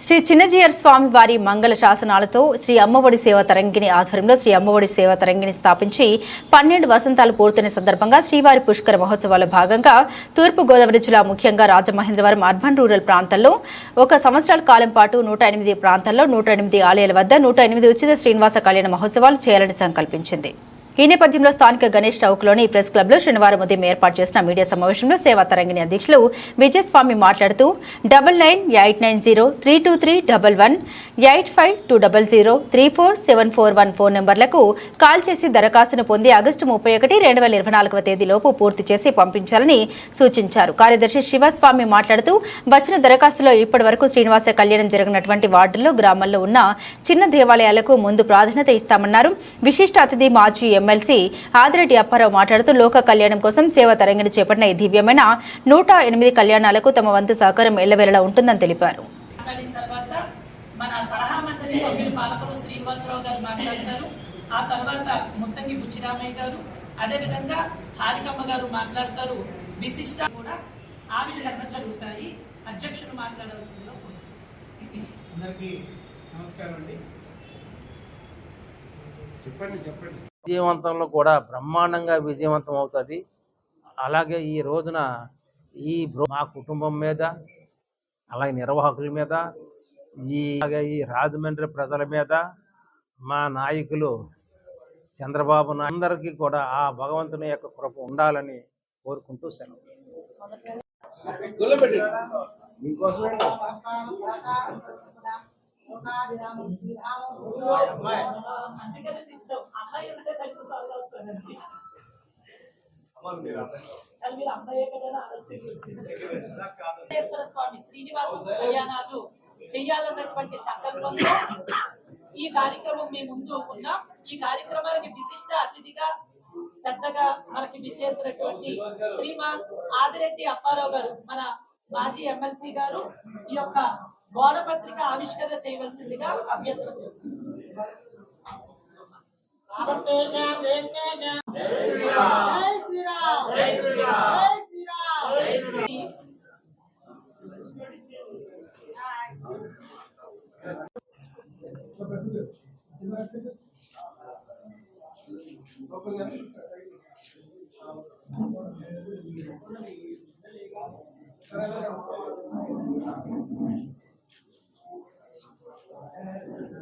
శ్రీ చిన్నజీయర్ స్వామి వారి మంగళ శాసనాలతో శ్రీ అమ్మఒడి సేవ తరంగిణి ఆధ్వర్యంలో శ్రీ అమ్మఒడి సేవ తరంగిణి స్థాపించి పన్నెండు వసంతాలు పూర్తయిన సందర్భంగా శ్రీవారి పుష్కర మహోత్సవాల భాగంగా తూర్పు గోదావరి జిల్లా ముఖ్యంగా రాజమహేంద్రవరం అర్బన్ రూరల్ ప్రాంతాల్లో ఒక సంవత్సరాల కాలం పాటు నూట ఎనిమిది ప్రాంతాల్లో నూట ఎనిమిది ఆలయాల వద్ద నూట ఎనిమిది ఉచిత శ్రీనివాస కళ్యాణ మహోత్సవాలు చేయాలని సంకల్పించింది. ఈ నేపథ్యంలో స్థానిక గణేష్ చౌక్లోని ప్రెస్ క్లబ్లో శనివారం ఉదయం ఏర్పాటు చేసిన మీడియా సమావేశంలో సేవా తరంగిణి అధ్యక్షులు విజయస్వామి మాట్లాడుతూ double nine eight nine zero three two three double one eight five two double zero three four seven four one phone నెంబర్లకు కాల్ చేసి దరఖాస్తును పొంది ఆగస్టు ముప్పై ఒకటి రెండు వేల ఇరవై నాలుగవ తేదీలోపు పూర్తి చేసి పంపించాలని సూచించారు. కార్యదర్శి శివస్వామి మాట్లాడుతూ వచ్చిన దరఖాస్తులో ఇప్పటి వరకు శ్రీనివాస కళ్యాణం జరిగినటువంటి వార్డుల్లో గ్రామాల్లో ఉన్న చిన్న దేవాలయాలకు ముందు ప్రాధాన్యత ఇస్తామన్నారు. విశిష్ట అతిథి మాజీ ఎమ్మెల్సీ ఆదిరెడ్డి అప్పారావు మాట్లాడుతూ లోక కళ్యాణం కోసం సేవ తరంగిణి చేపట్టిన ఈ దివ్యమైన నూట ఎనిమిది కళ్యాణాలకు తమ వంతు సహకారం ఎల్లవేళలా ఉంటుందని తెలిపారు. మాట్లాడిన తర్వాత మన సలహా మండలి సభ్యులు పాలకులు శ్రీనివాసరావు గారు మాట్లాడతారు. ఆ తర్వాత ముత్తంగి బుచ్చిరామయ్య గారు అదేవిధంగా హారికమ్మ గారు మాట్లాడతారు. విశిష్ట కూడా ఆవిష్కరణ జరుగుతాయి. అధ్యక్షులు మాట్లాడవలసిందిగా కోరుతున్నాను. అందరికీ నమస్కారం అండి. చెప్పండి చెప్పండి. విజయవంతంలో కూడా బ్రహ్మాండంగా విజయవంతం అవుతుంది. అలాగే ఈ రోజున ఈ మా కుటుంబం మీద అలాగే నిర్వాహకుల మీద ఈ అలాగే ఈ రాజమండ్రి ప్రజల మీద మా నాయకులు చంద్రబాబు అందరికీ కూడా ఆ భగవంతుని యొక్క కృప ఉండాలని కోరుకుంటూ సెలవు. మీకోసం తెచ్చాం. అమ్మాయి స్వామి శ్రీనివాస కళ్యాణాలు చేయాలన్నటువంటి సంకల్పంతో ఈ కార్యక్రమం మీ ముందు ఉన్నాం ఈ కార్యక్రమానికి విశిష్ట అతిథిగా పెద్దగా మనకి విచ్చేసినటువంటి శ్రీమాన్ ఆదిరెడ్డి అప్పారావు గారు మన మాజీ ఎమ్మెల్సీ గారు ఈ యొక్క గోడ పత్రిక ఆవిష్కరణ చేయవలసిందిగా అభ్యర్థన చేస్తున్నారు అలా మీరు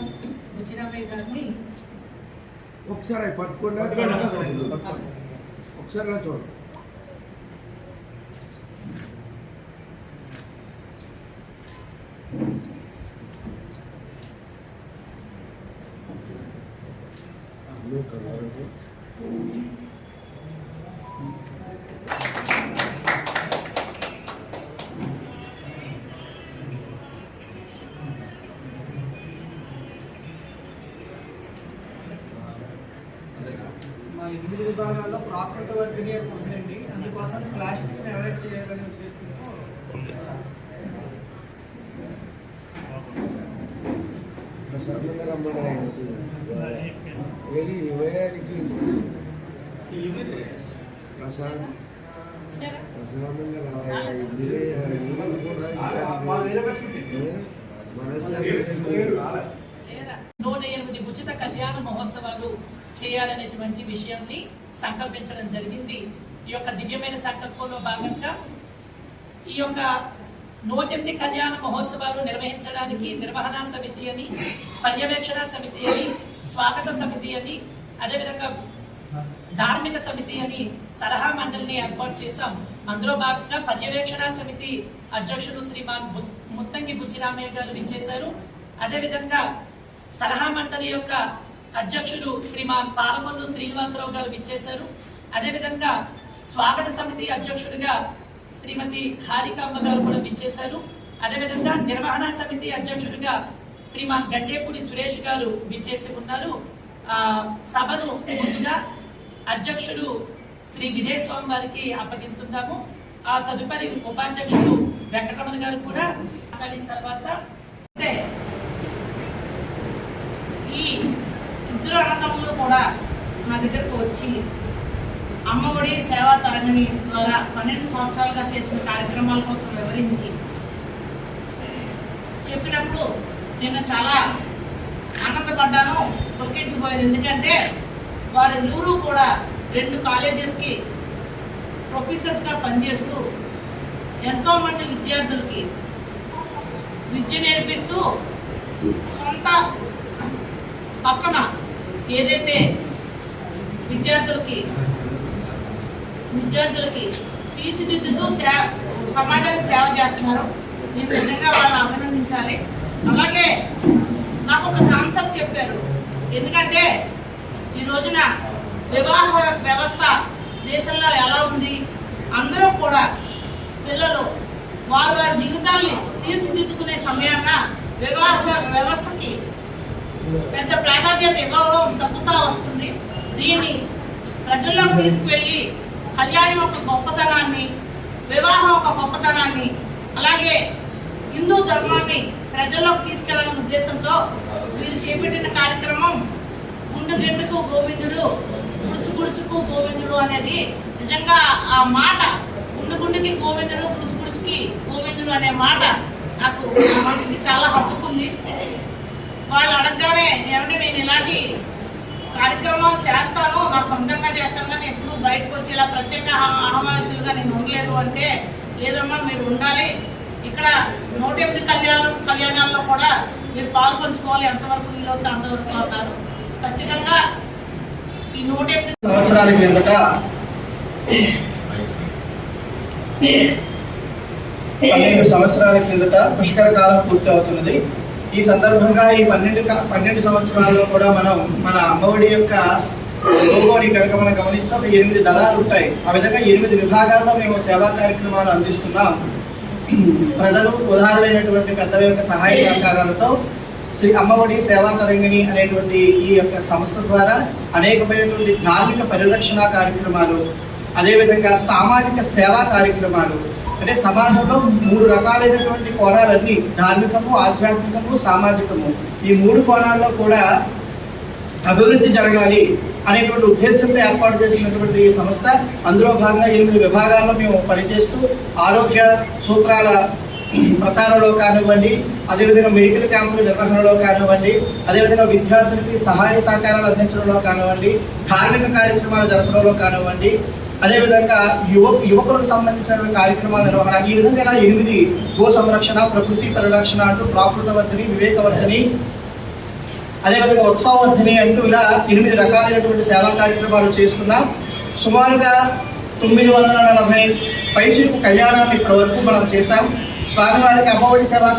బుచ్చిరామ్ బుచ్చిరామయ్య గారిని ఒకసారి పట్టుకోండి తర్వాత చూడండి. ఒకసారి ఇలా ఎనిమిది విభాగాల్లో ప్రాకృత వర్తిని అని ఉందండి అందుకోసం ప్లాస్టిక్ని అవాయిడ్ చేయాలనే ఉద్దేశంతో ఏది ఇవ్వడానికి ప్రశాంత్ ప్రశాంతంగా రావాలి కూడా ఎనిమిది ఉచిత కళ్యాణ మహోత్సవాలు చేయాలనేటువంటి విషయాన్ని సంకల్పించడం జరిగింది. ఈ యొక్క దివ్యమైన సంకల్పంలో భాగంగా ఈ యొక్క నూటెనిమిది కళ్యాణ మహోత్సవాలు నిర్వహించడానికి నిర్వహణ సమితి అని పర్యవేక్షణ సమితి అని స్వాగత సమితి అని అదేవిధంగా ధార్మిక సమితి అని సలహా మండలిని ఏర్పాటు చేశాం. అందులో భాగంగా పర్యవేక్షణ సమితి అధ్యక్షుడు శ్రీమాన్ ముత్తంగి బుచ్చిరామయ్య గారు విచ్చేశారు. అదేవిధంగా సలహా మండలి యొక్క అధ్యక్షుడు శ్రీమాన్ పాలకొల్లు శ్రీనివాసరావు గారు విచ్చేశారు. అదేవిధంగా స్వాగత సమితి అధ్యక్షుడిగా శ్రీమతి హారికాంబ గారు కూడా విచ్చేశారు. అదేవిధంగా నిర్వహణ సమితి అధ్యక్షుడిగా శ్రీమాన్ గండేపూడి సురేష్ గారు విచ్చేసి ఉన్నారు. సభను ముందుగా అధ్యక్షుడు శ్రీ విజయస్వామి వారికి అప్పగిస్తున్నాము. ఆ తదుపరి ఉపాధ్యక్షుడు వెంకటరమణ గారు కూడా మాట్లాడిన తర్వాత అంటే ఈ ఇద్దరు అన్నదమ్ములు కూడా నా దగ్గరకు వచ్చి అమ్మఒడి సేవా తరంగిణి ద్వారా పన్నెండు సంవత్సరాలుగా చేసిన కార్యక్రమాల కోసం వివరించి చెప్పినప్పుడు నేను చాలా ఆనందపడ్డాను పులకించిపోయాను. ఎందుకంటే వారి ఇరువురు కూడా రెండు కాలేజెస్కి ప్రొఫెసర్స్గా పనిచేస్తూ ఎంతోమంది విద్యార్థులకి విద్య నేర్పిస్తూ సొంత పక్కన ఏదైతే విద్యార్థులకి విద్యార్థులకి తీర్చిదిద్దుతూ సేవ సమాజానికి సేవ చేస్తున్నారు. నేను నిజంగా వాళ్ళని అభినందించాలి. అలాగే నాకు ఒక కాన్సెప్ట్ చెప్పారు. ఎందుకంటే ఈ రోజున వివాహ వ్యవస్థ దేశంలో ఎలా ఉంది? అందరూ కూడా పిల్లలు వారు వారి జీవితాల్ని తీర్చిదిద్దుకునే సమయాన వివాహ వ్యవస్థకి పెద్ద ప్రాధాన్యత ఇవ్వడం తగ్గుతూ వస్తుంది. దీన్ని ప్రజల్లోకి తీసుకువెళ్ళి కళ్యాణం ఒక గొప్పతనాన్ని వివాహం ఒక గొప్పతనాన్ని అలాగే హిందూ ధర్మాన్ని ప్రజల్లోకి తీసుకెళ్ళాలనే ఉద్దేశంతో వీరు చేపట్టిన కార్యక్రమం గుండు గెండుకు గోవిందుడు గుడుసు గుడుసుకు గోవిందుడు అనేది నిజంగా ఆ మాట గుండు గుండుకి గోవిందుడు గుడుసు గుడుసుకి గోవిందుడు అనే మాట నాకు మనసుకి చాలా హత్తుకుంది. వాళ్ళు అడగగానే ఏమంటే నేను ఇలాంటి కార్యక్రమాలు చేస్తాను నాకు సొంతంగా చేస్తాను కానీ ఎప్పుడు బయటకు వచ్చి ఇలా ప్రత్యేక ఆహ్వానితులుగా నేను ఉండలేదు అంటే లేదమ్మా మీరు ఉండాలి. ఇక్కడ నూట ఎనిమిది కళ్యాణం కళ్యాణాల్లో కూడా మీరు పాల్పంచుకోవాలి ఎంతవరకు వీలవుతే అంతవరకు అవుతారు ఖచ్చితంగా ఈ నూట ఎనిమిది సంవత్సరాల కిందట పన్నెండు సంవత్సరాల కిందట పుష్కర కాలం పూర్తి అవుతున్నది. ఈ సందర్భంగా ఈ పన్నెండు పన్నెండు సంవత్సరాల్లో కూడా మనం మన అమ్మఒడి యొక్క లోగోని కనుక మనం గమనిస్తాం ఎనిమిది దళాలు ఉంటాయి. ఆ విధంగా ఎనిమిది విభాగాల్లో మేము సేవా కార్యక్రమాలు అందిస్తున్నాం. ప్రజలు ఉదాహరణైనటువంటి పెద్దల యొక్క సహాయ సహకారాలతో శ్రీ అమ్మఒడి సేవా తరంగిణి అనేటువంటి ఈ యొక్క సంస్థ ద్వారా అనేకమైనటువంటి ధార్మిక పరిరక్షణ కార్యక్రమాలు అదేవిధంగా సామాజిక సేవా కార్యక్రమాలు అంటే సమాజంలో మూడు రకాలైనటువంటి కోణాలన్నీ ధార్మికము ఆధ్యాత్మికము సామాజికము. ఈ మూడు కోణాల్లో కూడా అభివృద్ధి జరగాలి అనేటువంటి ఉద్దేశంతో ఏర్పాటు చేసినటువంటి ఈ సంస్థ. అందులో భాగంగా ఎనిమిది విభాగాల్లో మేము పనిచేస్తూ ఆరోగ్య సూత్రాల ప్రచారంలో కానివ్వండి అదేవిధంగా మెడికల్ క్యాంపుల నిర్వహణలో కానివ్వండి అదేవిధంగా విద్యార్థులకి సహాయ సహకారాలు అందించడంలో కానివ్వండి ధార్మిక కార్యక్రమాలు జరపడంలో కానివ్వండి అదేవిధంగా యువ యువకులకు సంబంధించిన కార్యక్రమాల నిర్వహణ ఈ విధంగా ఎనిమిది గో సంరక్షణ ప్రకృతి పరిరక్షణ అంటూ ప్రాకృతవర్ధిని వివేకవర్ధిని అదేవిధంగా ఉత్సవవర్ధిని అంటూ ఇలా ఎనిమిది రకాలైనటువంటి సేవా కార్యక్రమాలు చేస్తున్నాం. సుమారుగా తొమ్మిది వందల నలభై పైచిలకు కళ్యాణాన్ని ఇప్పటి వరకు మనం చేశాం. స్వామివారికి అమ్మఒడి సేవా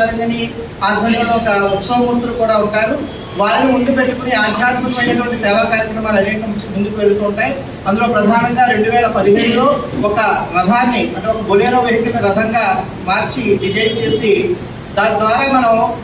ఆధ్వర్యంలో ఒక ఉత్సవమూర్తులు కూడా ఉంటారు. వారిని ముందు పెట్టుకుని ఆధ్యాత్మికమైనటువంటి సేవా కార్యక్రమాలు అనేక ముందుకు వెళుతుంటాయి అందులో ప్రధానంగా రెండు వేల పదిహేనులో ఒక రథాన్ని అంటే ఒక బొలేరో వెహికల్ రథంగా మార్చి డిజైన్ చేసి దాని ద్వారా మనం